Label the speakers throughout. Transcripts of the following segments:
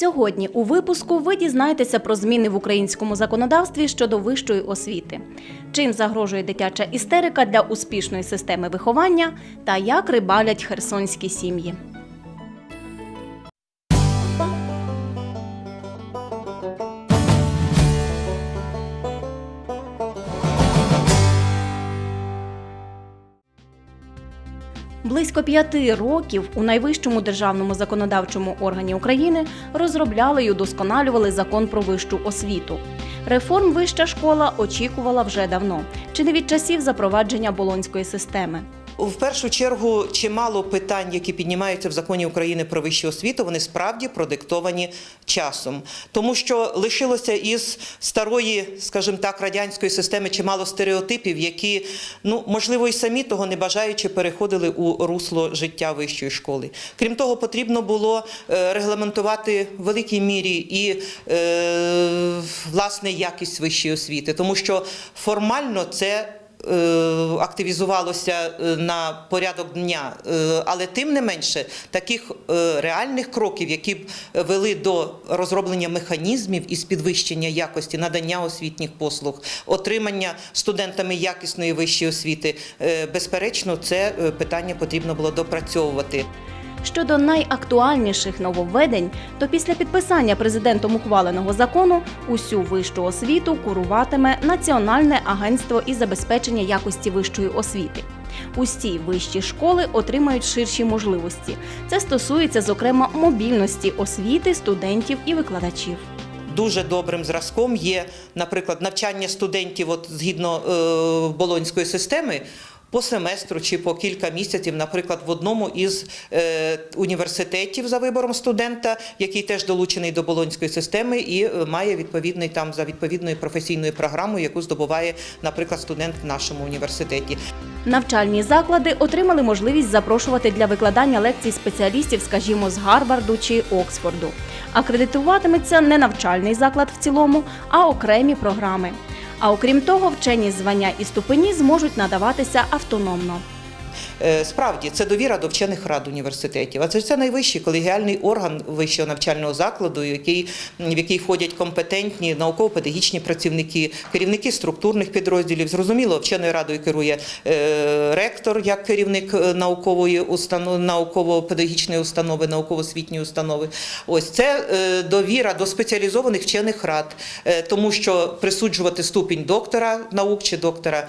Speaker 1: Сьогодні у випуску ви дізнаєтеся про зміни в українському законодавстві щодо вищої освіти, чим загрожує дитяча істерика для успішної системи виховання та як рибалять херсонські сім'ї. Близько п'яти років у найвищому державному законодавчому органі України розробляли й удосконалювали закон про вищу освіту. Реформ вища школа очікувала вже давно, чи не від часів запровадження болонської системи.
Speaker 2: В першу чергу чимало питань, які піднімаються в законі України про вищу освіту, вони справді продиктовані часом, тому що лишилося із старої, скажімо так, радянської системи чимало стереотипів, які ну можливо і самі того не бажаючи переходили у русло життя вищої школи. Крім того, потрібно було е, регламентувати в великій мірі і е, власне якість вищої освіти, тому що формально це активізувалося е, на порядок дня, Е, але тим не менше таких е, реальних кроків, які б вели до розроблення механізмів із підвищення якості надання освітніх послуг, отримання студентами якісної вищої освіти, е, безперечно, це е, питання потрібно було допрацьовувати.
Speaker 1: Щодо найактуальніших нововведень, то після підписання президентом ухваленого закону усю вищу освіту куруватиме Національне агентство із забезпечення якості вищої освіти. Усі вищі школи отримають ширші можливості. Це стосується, зокрема, мобільності освіти, студентів і викладачів.
Speaker 2: Дуже добрим зразком є, наприклад, навчання студентів от, згідно е, болонської системи. По семестру чи по кілька місяців, наприклад, в одному із е, університетів за вибором студента, який теж долучений до болонської системи і е, має відповідний там за відповідною професійною програмою, яку здобуває, наприклад, студент в нашому університеті.
Speaker 1: Навчальні заклади отримали можливість запрошувати для викладання лекцій спеціалістів, скажімо, з Гарварду чи Оксфорду. Акредитуватиметься не навчальний заклад в цілому, а окремі програми. А окрім того, вчені звання і ступені зможуть надаватися автономно.
Speaker 2: Е, Справді це довіра до вчених рад університетів. А це ж це найвищий колегіальний орган вищого навчального закладу, який, в який входять компетентні науково-педагогічні працівники, керівники структурних підрозділів. Зрозуміло, вченою радою керує е, ректор як керівник е, наукової установи, науково-педагогічної установи, науково-освітньої установи. Ось це довіра до спеціалізованих вчених рад, тому що присуджувати ступінь доктора наук чи доктора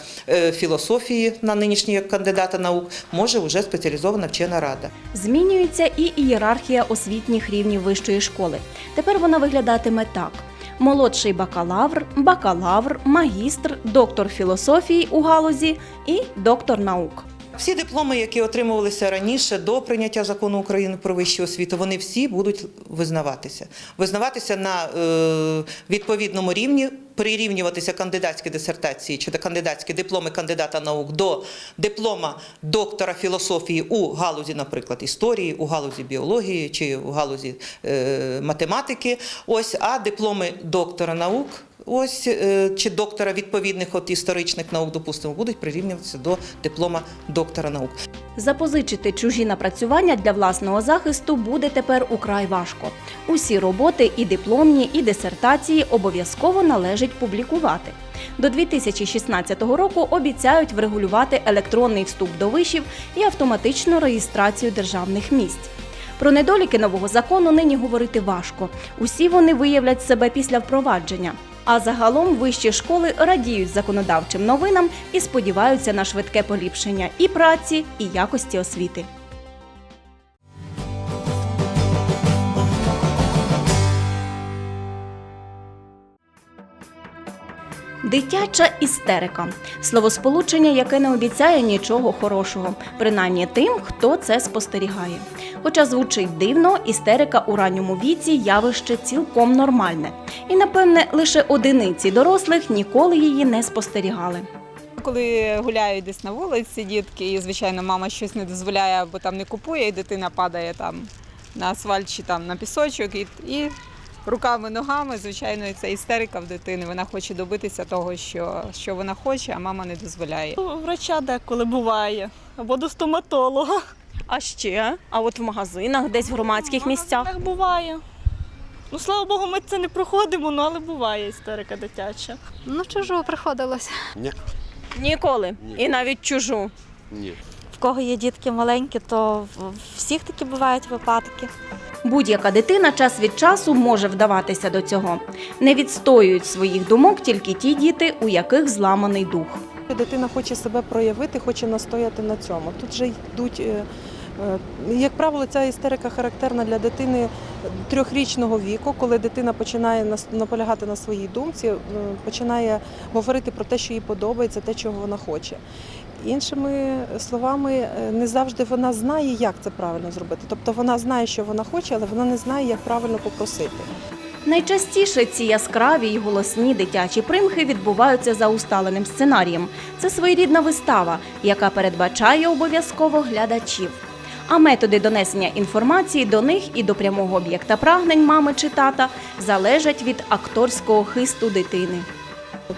Speaker 2: філософії на нинішній кандидата наук може вже спеціалізована вчена рада.
Speaker 1: Змінюється і ієрархія освітніх рівнів вищої школи. Тепер вона виглядатиме так: молодший бакалавр, бакалавр, магістр, доктор філософії у галузі і доктор наук.
Speaker 2: Всі дипломи, які отримувалися раніше до прийняття закону України про вищу освіту, вони всі будуть визнаватися. Визнаватися на е, відповідному рівні, прирівнюватися кандидатські дисертації чи кандидатські дипломи кандидата наук до диплома доктора філософії у галузі, наприклад, історії, у галузі біології чи у галузі е, математики. Ось, а дипломи доктора наук. Ось е, чи доктора відповідних от історичних наук, допустимо, будуть прирівнюватися до диплома доктора наук.
Speaker 1: Запозичити чужі напрацювання для власного захисту буде тепер украй важко. Усі роботи, і дипломні, і дисертації обов'язково належить публікувати. До 2016 року обіцяють врегулювати електронний вступ до вишів і автоматичну реєстрацію державних місць. Про недоліки нового закону нині говорити важко. Усі вони виявлять себе після впровадження. А загалом вищі школи радіють законодавчим новинам і сподіваються на швидке поліпшення і праці, і якості освіти. Дитяча істерика словосполучення, яке не обіцяє нічого хорошого, принаймні тим, хто це спостерігає. Хоча звучить дивно, істерика у ранньому віці явище цілком нормальне, і напевне лише одиниці дорослих ніколи її не спостерігали.
Speaker 3: Коли гуляють десь на вулиці дітки, і звичайно мама щось не дозволяє або там не купує, і дитина падає там на асфальт чи там на пісочок, і, і руками, ногами, звичайно, це істерика в дитини. Вона хоче добитися того, що, що вона хоче, а мама не дозволяє.
Speaker 4: У Врача деколи буває, або до стоматолога.
Speaker 1: А ще, а от в магазинах, десь в громадських місцях.
Speaker 4: Так буває. Ну, слава Богу, ми це не проходимо, ну, але буває істерика дитяча.
Speaker 5: Ну, чужого приходилося.
Speaker 6: Ні.
Speaker 1: Ніколи.
Speaker 6: Ні.
Speaker 1: І навіть чужу.
Speaker 6: Ні.
Speaker 7: В кого є дітки маленькі, то в всіх такі бувають випадки.
Speaker 1: Будь-яка дитина час від часу може вдаватися до цього. Не відстоюють своїх думок тільки ті діти, у яких зламаний дух.
Speaker 8: Дитина хоче себе проявити, хоче настояти на цьому. Тут же йдуть, е, е, як правило, ця істерика характерна для дитини трьохрічного віку, коли дитина починає наполягати на своїй думці, е, починає говорити про те, що їй подобається, те, чого вона хоче. Іншими словами, е, не завжди вона знає, як це правильно зробити. Тобто вона знає, що вона хоче, але вона не знає, як правильно попросити.
Speaker 1: Найчастіше ці яскраві й голосні дитячі примхи відбуваються за усталеним сценарієм. Це своєрідна вистава, яка передбачає обов'язково глядачів. А методи донесення інформації до них і до прямого об'єкта прагнень мами чи тата залежать від акторського хисту дитини.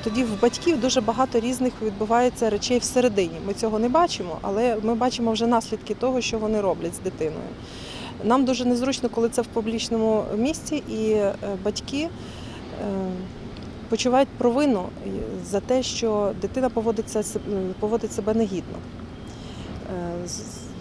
Speaker 8: Тоді в батьків дуже багато різних відбувається речей всередині. Ми цього не бачимо, але ми бачимо вже наслідки того, що вони роблять з дитиною. Нам дуже незручно, коли це в публічному місці, і е, батьки е, почувають провину за те, що дитина поводить себе негідно.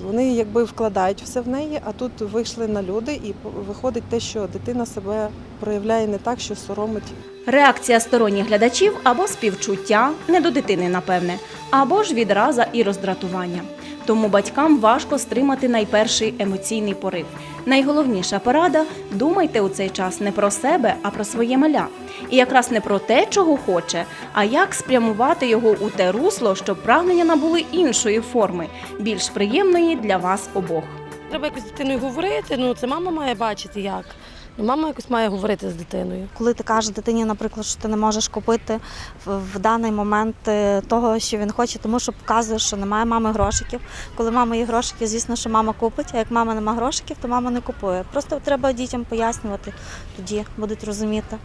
Speaker 8: Вони якби вкладають все в неї, а тут вийшли на люди, і виходить те, що дитина себе проявляє не так, що соромить
Speaker 1: Реакція сторонніх глядачів або співчуття, не до дитини, напевне, або ж відраза і роздратування. Тому батькам важко стримати найперший емоційний порив. Найголовніша порада думайте у цей час не про себе, а про своє маля. І якраз не про те, чого хоче, а як спрямувати його у те русло, щоб прагнення набули іншої форми, більш приємної для вас обох.
Speaker 9: Треба якось з дитиною говорити. Ну це мама має бачити як. Ну, мама якось має говорити з дитиною.
Speaker 7: Коли ти кажеш дитині, наприклад, що ти не можеш купити в, даний момент е, того, що він хоче, тому що показуєш, що немає мами грошиків. Коли мама є грошики, звісно, що мама купить, а як мама немає грошиків, то мама не купує. Просто треба дітям пояснювати, тоді будуть розуміти.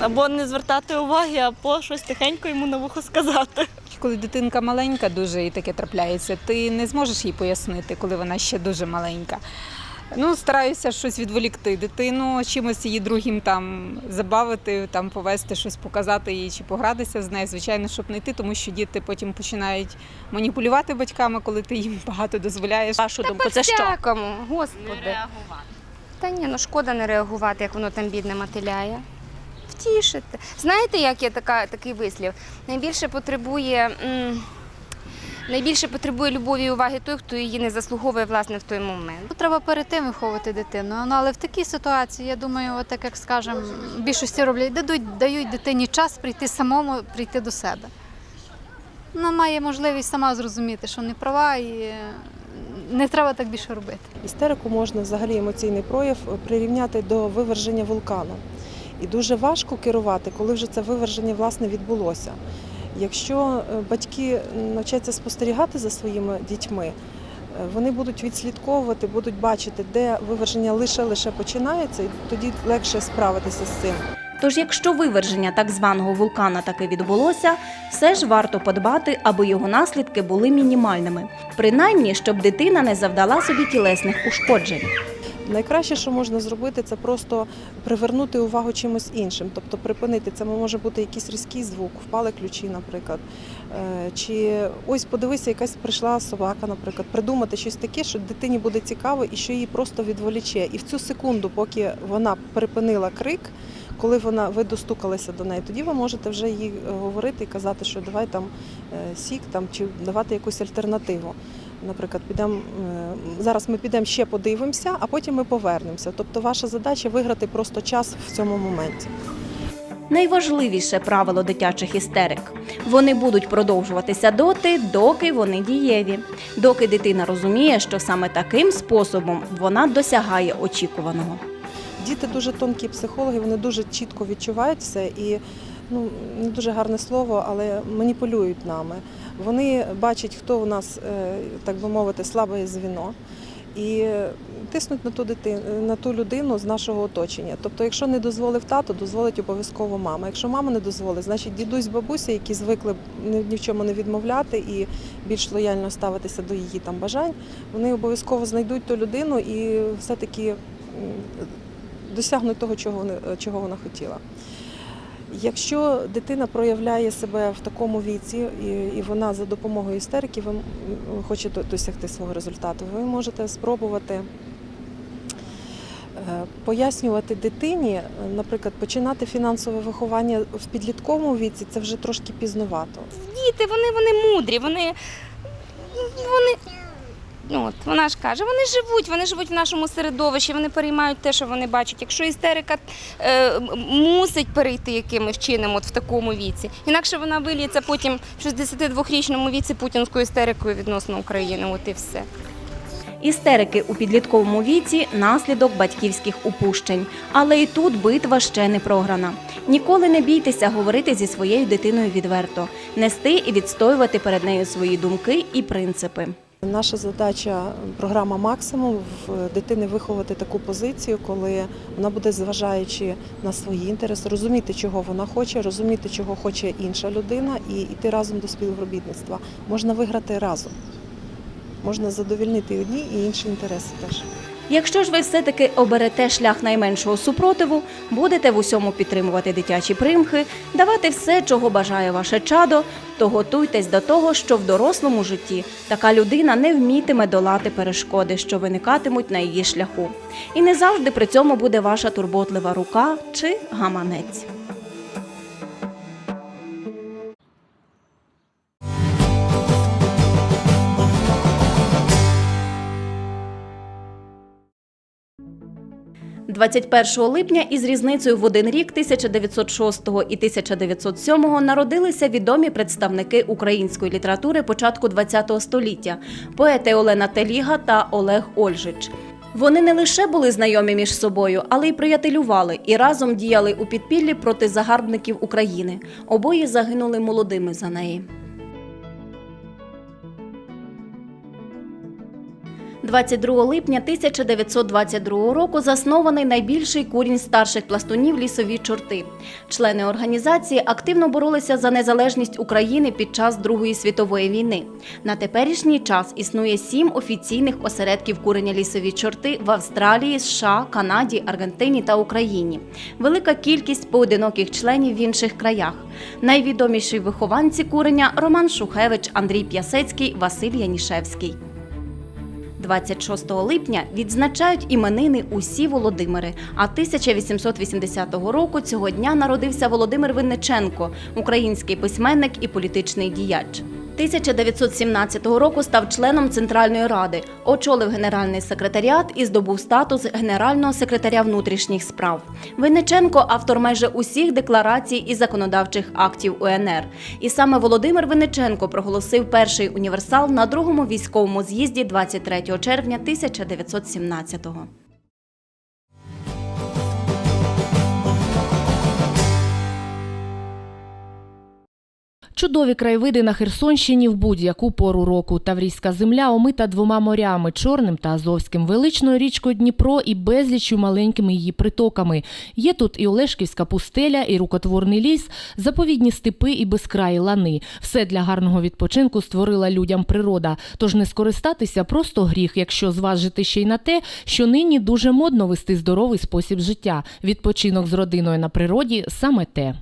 Speaker 4: Або не звертати уваги, або щось тихенько йому на вухо сказати.
Speaker 3: Коли дитинка маленька дуже і таке трапляється, ти не зможеш їй пояснити, коли вона ще дуже маленька. Ну, стараюся щось відволікти дитину, чимось її другим там забавити, там повести щось, показати їй чи погратися з нею. Звичайно, щоб не йти, тому що діти потім починають маніпулювати батьками, коли ти їм багато дозволяєш.
Speaker 1: Вашу думку, це що?
Speaker 10: Всякому, господи. Та ні, ну шкода не реагувати, як воно там бідне мотиляє. Втішити. Знаєте, як є така, такий вислів? Найбільше потребує, м, найбільше потребує любові і уваги той, хто її не заслуговує власне в той момент.
Speaker 5: Ну, Треба перед тим виховувати дитину. Ну, але в такій ситуації, я думаю, от так як скажемо, в більшості роблять, дадуть, дають дитині час прийти самому, прийти до себе. Вона має можливість сама зрозуміти, що не права і е, не треба так більше робити.
Speaker 8: Істерику можна взагалі емоційний прояв прирівняти до виверження вулкану. І дуже важко керувати, коли вже це виверження власне відбулося. Якщо е, батьки навчаться спостерігати за своїми дітьми, е, вони будуть відслідковувати, будуть бачити, де виверження лише лише починається, і тоді легше справитися з цим.
Speaker 1: Тож, якщо виверження так званого вулкана таки відбулося, все ж варто подбати, аби його наслідки були мінімальними, принаймні, щоб дитина не завдала собі тілесних ушкоджень.
Speaker 8: Найкраще, що можна зробити, це просто привернути увагу чимось іншим, тобто припинити. Це може бути якийсь різкий звук, впали ключі, наприклад. Е, Чи ось подивися, якась прийшла собака, наприклад, придумати щось таке, що дитині буде цікаво і що її просто відволіче. І в цю секунду, поки вона припинила крик, коли вона ви достукалися до неї, тоді ви можете вже їй говорити і казати, що давай там е, сік там чи давати якусь альтернативу. Наприклад, підемо е, зараз. Ми підемо ще подивимося, а потім ми повернемося. Тобто, ваша задача виграти просто час в цьому моменті.
Speaker 1: Найважливіше правило дитячих істерик. Вони будуть продовжуватися доти, доки вони дієві, доки дитина розуміє, що саме таким способом вона досягає очікуваного.
Speaker 8: Діти дуже тонкі психологи, вони дуже чітко відчувають все і ну не дуже гарне слово, але маніпулюють нами. Вони бачать, хто у нас, е, так би мовити, слабе звіно. І тиснуть на ту дитину, на ту людину з нашого оточення. Тобто, якщо не дозволив тато, дозволить обов'язково мама. Якщо мама не дозволить, значить дідусь, бабуся, які звикли ні в чому не відмовляти і більш лояльно ставитися до її там бажань, вони обов'язково знайдуть ту людину і все-таки досягнуть того, чого, вони, чого вона хотіла. Якщо дитина проявляє себе в такому віці, і, вона за допомогою істерики ви хоче досягти свого результату, ви можете спробувати е, пояснювати дитині, е, наприклад, починати фінансове виховання в підлітковому віці це вже трошки пізнувато.
Speaker 10: Діти, вони, вони мудрі, вони. вони Ну, От, вона ж каже, вони живуть, вони живуть в нашому середовищі, вони переймають те, що вони бачать. Якщо істерика е, мусить перейти якимось чином от в такому віці, інакше вона виліється потім в 62-річному віці путінською істерикою відносно України. От і все.
Speaker 1: Істерики у підлітковому віці наслідок батьківських упущень. Але і тут битва ще не програна. Ніколи не бійтеся говорити зі своєю дитиною відверто, нести і відстоювати перед нею свої думки і принципи.
Speaker 8: Наша задача програма Максимум в дитини виховати таку позицію, коли вона буде, зважаючи на свої інтереси, розуміти, чого вона хоче, розуміти, чого хоче інша людина, і йти разом до співробітництва. Можна виграти разом. Можна задовільнити і одні, і інші інтереси теж.
Speaker 1: Якщо ж ви все-таки оберете шлях найменшого супротиву, будете в усьому підтримувати дитячі примхи, давати все, чого бажає ваше чадо, то готуйтесь до того, що в дорослому житті така людина не вмітиме долати перешкоди, що виникатимуть на її шляху. І не завжди при цьому буде ваша турботлива рука чи гаманець. – 21 липня із різницею в один рік 1906 і 1907 народилися відомі представники української літератури початку ХХ століття поети Олена Теліга та Олег Ольжич. Вони не лише були знайомі між собою, але й приятелювали і разом діяли у підпіллі проти загарбників України. Обоє загинули молодими за неї. 22 липня 1922 року заснований найбільший курінь старших пластунів лісові чорти. Члени організації активно боролися за незалежність України під час Другої світової війни. На теперішній час існує сім офіційних осередків курення лісові чорти в Австралії, США, Канаді, Аргентині та Україні. Велика кількість поодиноких членів в інших краях. Найвідоміші вихованці курення Роман Шухевич, Андрій П'ясецький, Василь Янішевський. 26 липня відзначають іменини усі Володимири. А 1880 року цього дня народився Володимир Винниченко, український письменник і політичний діяч. 1917 року став членом Центральної ради, очолив генеральний секретаріат і здобув статус генерального секретаря внутрішніх справ. Винниченко автор майже усіх декларацій і законодавчих актів УНР. І саме Володимир Винниченко проголосив перший універсал на другому військовому з'їзді 23 червня 1917-го.
Speaker 6: Чудові краєвиди на Херсонщині в будь-яку пору року. Таврійська земля омита двома морями Чорним та Азовським, величною річкою Дніпро і безліччю маленькими її притоками. Є тут і Олешківська пустеля, і рукотворний ліс, заповідні степи і безкраї лани. Все для гарного відпочинку створила людям природа. Тож не скористатися просто гріх, якщо зважити ще й на те, що нині дуже модно вести здоровий спосіб життя. Відпочинок з родиною на природі саме те.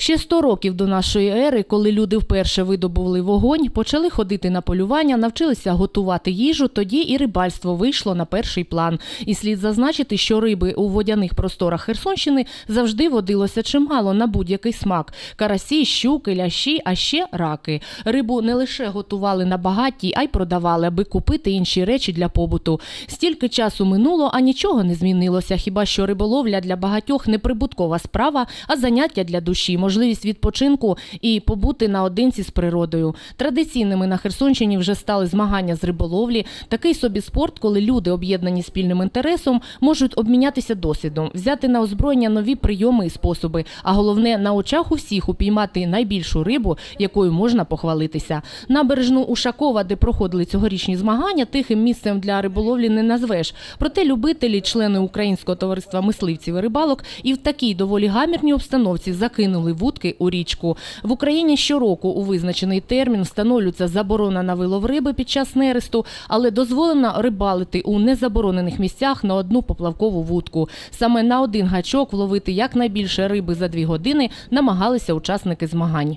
Speaker 6: Ще 100 років до нашої ери, коли люди вперше видобули вогонь, почали ходити на полювання, навчилися готувати їжу, тоді і рибальство вийшло на перший план. І слід зазначити, що риби у водяних просторах Херсонщини завжди водилося чимало на будь-який смак: карасі, щуки, лящі, а ще раки. Рибу не лише готували на багатті, а й продавали, аби купити інші речі для побуту. Стільки часу минуло, а нічого не змінилося. Хіба що риболовля для багатьох не прибуткова справа, а заняття для душі. Можливість відпочинку і побути наодинці з природою. Традиційними на Херсонщині вже стали змагання з риболовлі. Такий собі спорт, коли люди, об'єднані спільним інтересом, можуть обмінятися досвідом, взяти на озброєння нові прийоми і способи. А головне на очах у всіх упіймати найбільшу рибу, якою можна похвалитися. Набережну Ушакова, де проходили цьогорічні змагання, тихим місцем для риболовлі не назвеш. Проте любителі, члени Українського товариства мисливців і рибалок, і в такій доволі гамірній обстановці закинули вудки у річку. В Україні щороку у визначений термін встановлюється заборона на вилов риби під час нересту, але дозволено рибалити у незаборонених місцях на одну поплавкову вудку. Саме на один гачок вловити якнайбільше риби за дві години намагалися учасники змагань.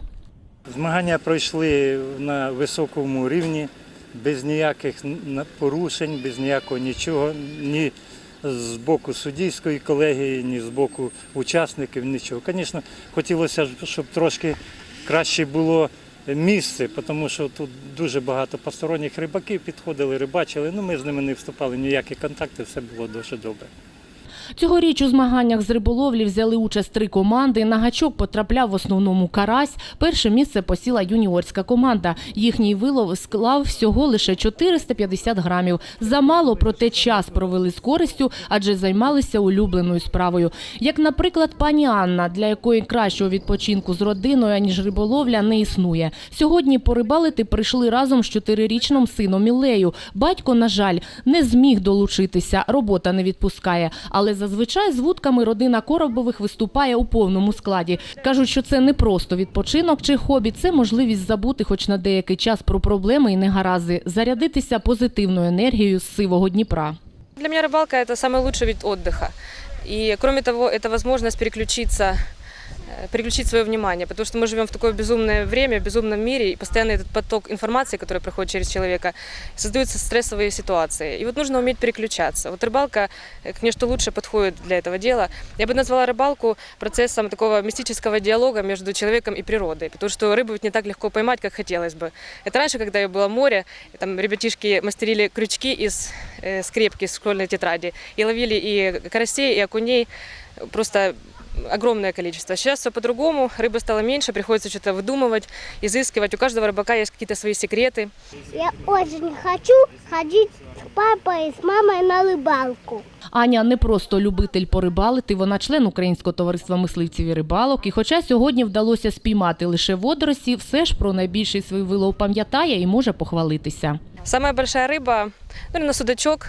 Speaker 11: Змагання пройшли на високому рівні, без ніяких порушень, без ніякого нічого, ні з боку суддівської колегії, ні з боку учасників, нічого. Звісно, хотілося, щоб трошки краще було місце, тому що тут дуже багато посторонніх рибаків підходили, рибачили. Ну, ми з ними не вступали ніякі контакти, все було дуже добре.
Speaker 6: Цьогоріч у змаганнях з риболовлі взяли участь три команди. На гачок потрапляв в основному карась. Перше місце посіла юніорська команда. Їхній вилов склав всього лише 450 грамів. Замало, проте час провели з користю, адже займалися улюбленою справою. Як, наприклад, пані Анна, для якої кращого відпочинку з родиною, аніж риболовля, не існує. Сьогодні порибалити прийшли разом з чотирирічним сином Ілею. Батько, на жаль, не зміг долучитися, робота не відпускає. Але зазвичай з вудками родина Коробових виступає у повному складі. Кажуть, що це не просто відпочинок чи хобі, це можливість забути хоч на деякий час про проблеми і негаразди, зарядитися позитивною енергією з сивого Дніпра.
Speaker 12: Для меня рыбалка это самый лучший вид отдыха. И кроме того, это возможность переключиться, э, переключить свое внимание, потому что мы живем в такое безумное время, в безумном мире, и постоянно этот поток информации, который проходит через человека, создаются стрессовые ситуации. И вот нужно уметь переключаться. Вот рыбалка, э, конечно, лучше подходит для этого дела. Я бы назвала рыбалку процессом такого мистического диалога между человеком и природой, потому что рыбу ведь не так легко поймать, как хотелось бы. Это раньше, когда в море, там ребятишки мастерили крючки из э, скрепки с школьной тетради и ловили и карасей, и окуней, просто огромное количество. Сейчас все по-другому, рыбы стало меньше, приходится что-то выдумывать, изыскивать. У каждого рыбака есть какие-то свои секреты.
Speaker 13: Я очень хочу ходить с папой и с мамой на рыбалку.
Speaker 6: Аня не просто любитель порибалити, вона член Українського товариства мисливців і рибалок. І хоча сьогодні вдалося спіймати лише водорості, все ж про найбільший свій вилов пам'ятає і може похвалитися.
Speaker 12: Самая большая рыба, ну, на судачок,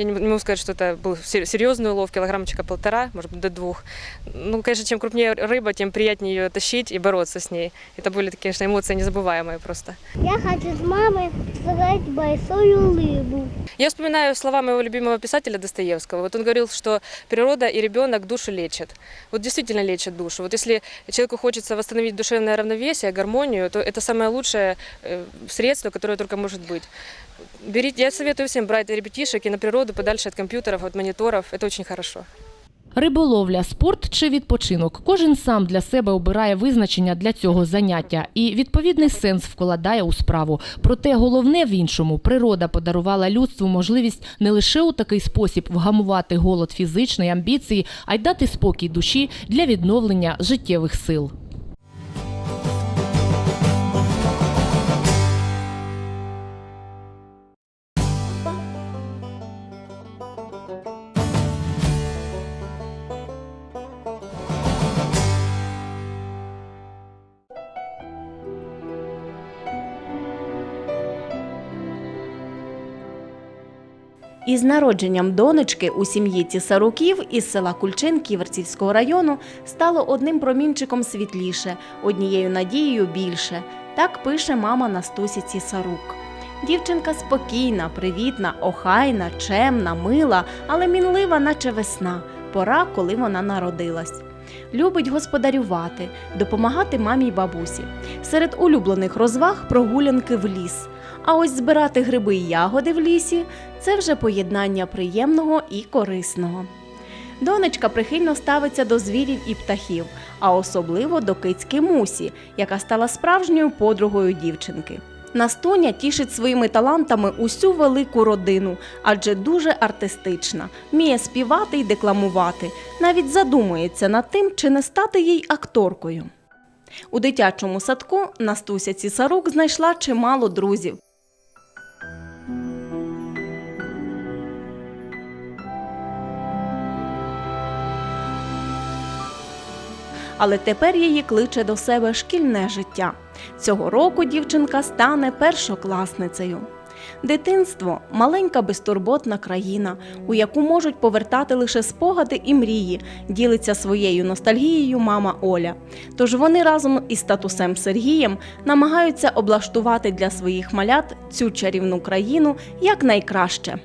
Speaker 12: я не не могу сказать, что это был сер- серьезный улов, килограммчика полтора, может быть, до двух. Ну, конечно, чем крупнее рыба, тем приятнее ее тащить и бороться с ней. Это были, конечно, эмоции незабываемые просто.
Speaker 13: Я хочу с мамой сыграть большую рыбу.
Speaker 12: Я вспоминаю слова моего любимого писателя Достоевского. Вот он говорил, что природа и ребенок душу лечат. Вот действительно лечат душу. Вот если человеку хочется восстановить душевное равновесие, гармонию, то это самое лучшее э, средство, которое только может быть. Берите, я советую всем брать ребятишек и на природу подальше от компьютеров, от мониторов. Это очень хорошо.
Speaker 6: Риболовля, спорт чи відпочинок. Кожен сам для себе обирає визначення для цього заняття і відповідний сенс вкладає у справу. Проте головне в іншому природа подарувала людству можливість не лише у такий спосіб вгамувати голод фізичної амбіції, а й дати спокій душі для відновлення життєвих сил.
Speaker 1: Народженням донечки у сім'ї Цісаруків із села Кульчин Ківерцівського району стало одним промінчиком світліше, однією надією більше. Так пише мама Настусі Цісарук. Дівчинка спокійна, привітна, охайна, чемна, мила, але мінлива, наче весна, пора, коли вона народилась. Любить господарювати, допомагати мамі й бабусі. Серед улюблених розваг прогулянки в ліс. А ось збирати гриби й ягоди в лісі це вже поєднання приємного і корисного. Донечка прихильно ставиться до звірів і птахів, а особливо до кицьки Мусі, яка стала справжньою подругою дівчинки. Настуня тішить своїми талантами усю велику родину, адже дуже артистична, вміє співати й декламувати, навіть задумується над тим, чи не стати їй акторкою. У дитячому садку Настуся Цісарук знайшла чимало друзів. Але тепер її кличе до себе шкільне життя. Цього року дівчинка стане першокласницею. Дитинство маленька безтурботна країна, у яку можуть повертати лише спогади і мрії, ділиться своєю ностальгією мама Оля. Тож вони разом із татусем Сергієм намагаються облаштувати для своїх малят цю чарівну країну якнайкраще.